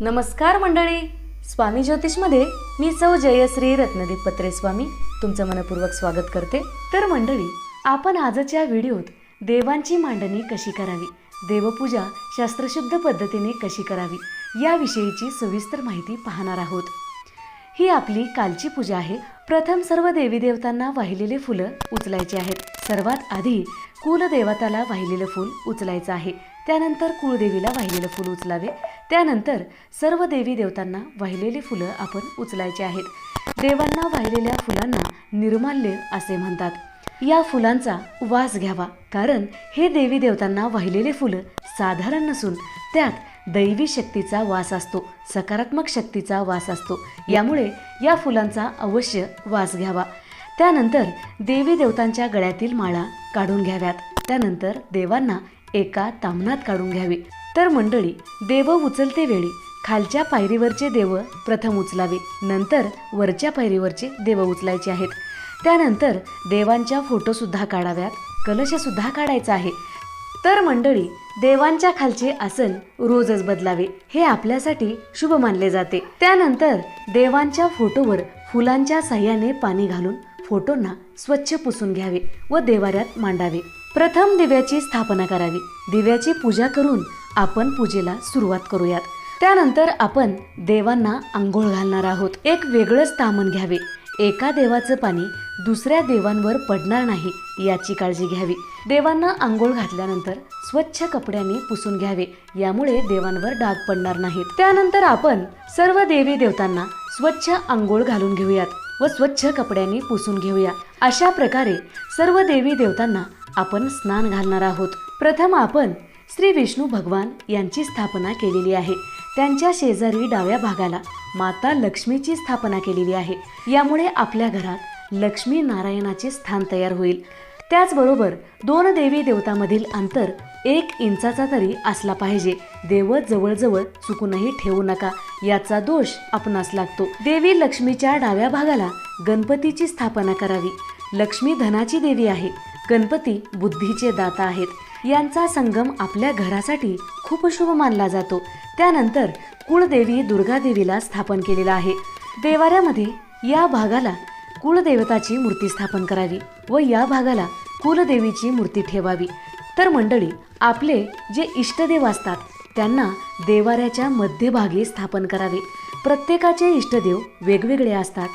नमस्कार मंडळी. स्वामी ज्योतिषमध्ये मी सौ जयश्री रत्नदीप पत्रे स्वामी तुमचं मनपूर्वक स्वागत करते. तर मंडळी आपण आजच्या व्हिडिओत देवांची मांडणी कशी करावी देवपूजा शास्त्रशुद्ध पद्धतीने कशी करावी याविषयीची सविस्तर माहिती पाहणार आहोत. ही आपली कालची पूजा आहे. प्रथम सर्व देवी देवतांना वाहिलेले फुलं उचलायचे आहेत. सर्वात आधी कुलदेवताला वाहिलेलं फूल उचलायचं आहे. त्यानंतर कुळदेवीला वाहिलेलं फूल उचलावे. त्यानंतर सर्व देवी देवतांना वाहिलेली फुलं आपण उचलायची आहेत. देवांना वाहिलेल्या फुलांना निर्माल्य असे म्हणतात. या फुलांचा वास घ्यावा कारण हे देवी देवतांना वाहिलेले फुलं साधारण नसून त्यात दैवी शक्तीचा वास असतो सकारात्मक शक्तीचा वास असतो. यामुळे या फुलांचा अवश्य वास घ्यावा. त्यानंतर देवी देवतांच्या गळ्यातील माळा काढून घ्याव्यात. त्यानंतर देवांना एका तामणात काढून घ्यावी. तर मंडळी देव उचलते वेळी. खालच्या पायरीवरचे देव प्रथम उचलावे. नंतर वरच्या पायरीवरचे देव उचलायचे आहेत. त्यानंतर देवांच्या फोटोसुद्धा काढाव्यात. कलशसुद्धा काढायचा आहे. तर मंडळी देवांच्या खालचे आसन रोजच बदलावे. हे आपल्यासाठी शुभ मानले जाते. त्यानंतर देवांच्या फोटोवर फुलांच्या साह्याने पाणी घालून फोटोंना स्वच्छ पुसून घ्यावे व देवाऱ्यात मांडावे. प्रथम दिव्याची स्थापना करावी. दिव्याची पूजा करून आपण पूजेला सुरुवात करूयात. त्यानंतर आपण देवांना आंघोळ घालणार आहोत. एक वेगळंच तामण घ्यावे. एका देवाचं पाणी दुसऱ्या देवांवर पडणार नाही याची काळजी घ्यावी. देवांना आंघोळ घातल्यानंतर स्वच्छ कपड्याने पुसून घ्यावे. यामुळे देवांवर डाग पडणार नाहीत. त्यानंतर आपण सर्व देवी देवतांना स्वच्छ आंघोळ घालून घेऊयात व स्वच्छ कपड्यांनी पुसून घेऊया. अशा प्रकारे सर्व देवी देवतांना आपण स्नान घालणार आहोत. प्रथम आपण श्री विष्णू भगवान यांची स्थापना केलेली आहे. त्यांच्या शेजारी डाव्या भागाला माता लक्ष्मीची स्थापना केलेली आहे. यामुळे आपल्या घरात लक्ष्मी नारायणाचे स्थान तयार होईल. त्याचबरोबर दोन देवी देवतामधील अंतर एक इंचाचा तरी असला पाहिजे. देवत जवळजवळ चुकूनही ठेवू नका याचा दोष आपणास लागतो. देवी लक्ष्मीच्या डाव्या भागाला गणपतीची स्थापना करावी. लक्ष्मी धनाची देवी आहे. गणपती बुद्धीचे दाता आहेत. यांचा संगम आपल्या घरासाठी खूप शुभ मानला जातो. त्यानंतर कुळदेवी दुर्गादेवीला स्थापन केलेला आहे. देवाऱ्यामध्ये या भागाला कुळदेवताची मूर्ती स्थापन करावी व या भागाला कुलदेवीची मूर्ती ठेवावी. तर मंडळी आपले जे इष्टदेव असतात त्यांना देवाऱ्याच्या मध्यभागी स्थापन करावे. प्रत्येकाचे इष्टदेव वेगवेगळे असतात.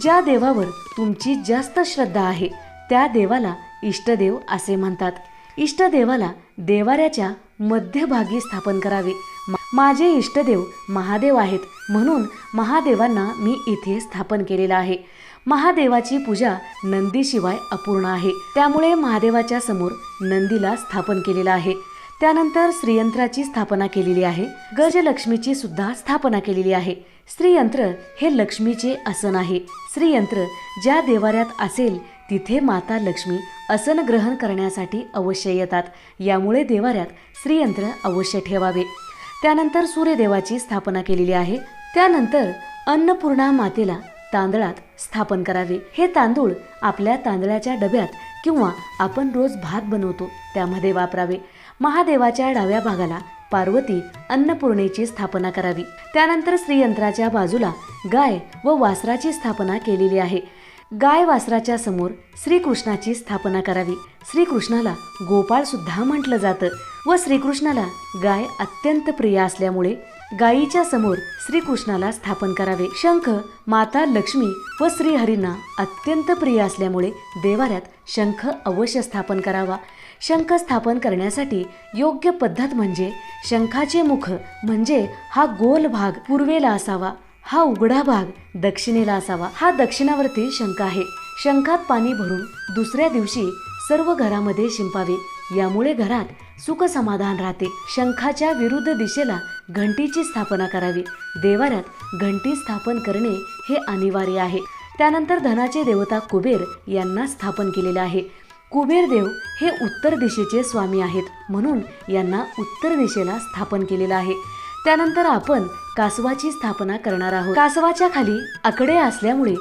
ज्या देवावर तुमची जास्त श्रद्धा आहे त्या देवाला इष्टदेव असे म्हणतात. इष्टदेवाला देवाऱ्याच्या मध्यभागी स्थापन करावे. माझे इष्टदेव महादेव आहेत म्हणून महादेवांना मी इथे स्थापन केलेलं आहे. महादेवाची पूजा नंदीशिवाय अपूर्ण आहे. त्यामुळे महादेवाच्या समोर नंदीला स्थापन केलेलं आहे. त्यानंतर श्रीयंत्राची स्थापना केलेली आहे. गजलक्ष्मीची सुद्धा स्थापना केलेली आहे. श्रीयंत्र हे लक्ष्मीचे आसन आहे. श्रीयंत्र ज्या देवाऱ्यात असेल तिथे माता लक्ष्मी आसन ग्रहण करण्यासाठी अवश्य येतात. यामुळे देवाऱ्यात श्रीयंत्र अवश्य ठेवावे. त्यानंतर सूर्यदेवाची स्थापना केलेली आहे. त्यानंतर अन्नपूर्णा मातेला तांदळात स्थापन करावे. हे तांदूळ आपल्या तांदळाच्या डब्यात किंवा आपण रोज भात बनवतो त्यामध्ये वापरावे. महादेवाच्या डाव्या भागाला पार्वती अन्नपूर्णेची स्थापना करावी. त्यानंतर श्रीयंत्राच्या बाजूला गाय व वासराची स्थापना केलेली आहे. गाय वासराच्या समोर श्रीकृष्णाची स्थापना करावी. श्रीकृष्णाला गोपाळ सुद्धा म्हटलं जातं व श्रीकृष्णाला गाय अत्यंत प्रिय असल्यामुळे गायीच्या समोर श्रीकृष्णाला स्थापन करावे. शंख माता लक्ष्मी व श्रीहरींना अत्यंत प्रिय असल्यामुळे देवाऱ्यात शंख अवश्य स्थापन करावा. शंख स्थापन करण्यासाठी योग्य पद्धत म्हणजे शंखाचे मुख म्हणजे हा गोल भाग पूर्वेला असावा. हा उघडा भाग दक्षिणेला असावा. हा दक्षिणावरती शंख आहे. शंखात पाणी भरून दुसऱ्या दिवशी सर्व घरामध्ये शिंपावे. यामुळे घरात सुख समाधान राहते. शंखाच्या विरुद्ध दिशेला घंटीची स्थापना करावी. देवाऱ्यात घंटी स्थापन करणे हे अनिवार्य आहे. त्यानंतर धनाचे देवता कुबेर यांना स्थापन केलेले आहे. कुबेर देव हे उत्तर दिशेचे स्वामी आहेत. म्हणून यांना उत्तर दिशेला स्थापन केलेलं आहे. त्यानंतर आपण कासवाची स्थापना करणार आहोत. कासवाच्या खाली आकडे असल्यामुळे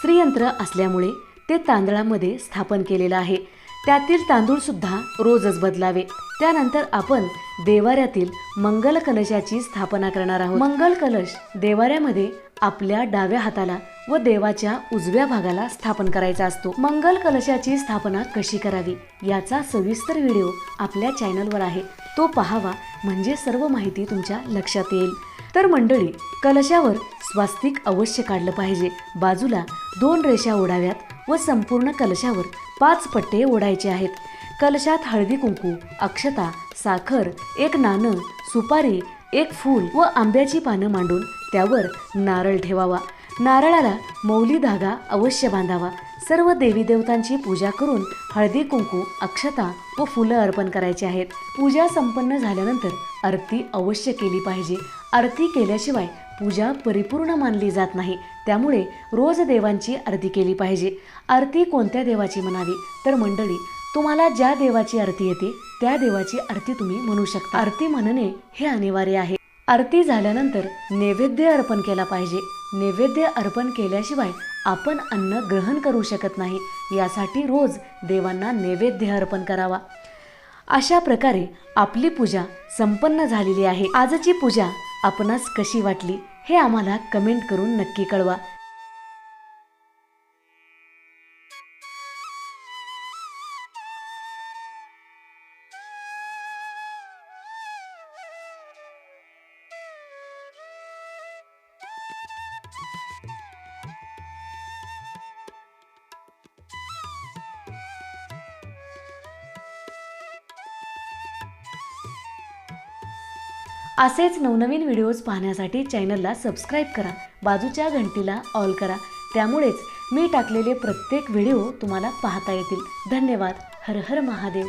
श्रीयंत्र असल्यामुळे ते तांदळामध्ये स्थापन केलेलं आहे. त्यातील तांदूळ सुद्धा रोजच बदलावे. त्यानंतर आपण देवाऱ्यातील मंगल कलशाची स्थापना करणार आहोत. मंगल कलश देवाऱ्यामध्ये आपल्या डाव्या हाताला व देवाच्या उजव्या भागाला स्थापन करायचा असतो. मंगल कलशाची स्थापना कशी करावी याचा सविस्तर व्हिडिओ आपल्या चॅनलवर आहे. तो पहावा म्हणजे सर्व माहिती तुमच्या लक्षात येईल. तर मंडळी कलशावर स्वास्तिक अवश्य काढलं पाहिजे. बाजूला दोन रेषा ओढाव्यात व संपूर्ण कलशावर पाच पट्टे ओढायचे आहेत. कलशात हळदी कुंकू अक्षता साखर एक नाणं सुपारी एक फूल व आंब्याची पानं मांडून त्यावर नारळ ठेवावा. नारळाला मौली धागा अवश्य बांधावा. सर्व देवी देवतांची पूजा करून हळदी कुंकू अक्षता व फुलं अर्पण करायची आहेत. पूजा संपन्न झाल्यानंतर आरती अवश्य केली पाहिजे. आरती केल्याशिवाय पूजा परिपूर्ण मानली जात नाही. त्यामुळे रोज देवांची आरती केली पाहिजे. आरती कोणत्या देवाची म्हणावी? तर मंडळी तुम्हाला ज्या देवाची आरती येते त्या देवाची आरती तुम्ही म्हणू शकता. आरती म्हणणे हे अनिवार्य आहे. आरती झाल्यानंतर नैवेद्य अर्पण केला पाहिजे. नैवेद्य अर्पण केल्याशिवाय आपण अन्न ग्रहण करू शकत नाही. यासाठी रोज देवांना नैवेद्य अर्पण करावा. अशा प्रकारे आपली पूजा संपन्न झालेली आहे. आजची पूजा आपणास कशी वाटली हे आम्हाला कमेंट करून नक्की कळवा. असेच नवनवीन व्हिडिओज पाहण्यासाठी चॅनलला सबस्क्राईब करा बाजूच्या घंटीला ऑल करा. त्यामुळेच मी टाकलेले प्रत्येक व्हिडिओ तुम्हाला पाहता येतील. धन्यवाद. हर हर महादेव.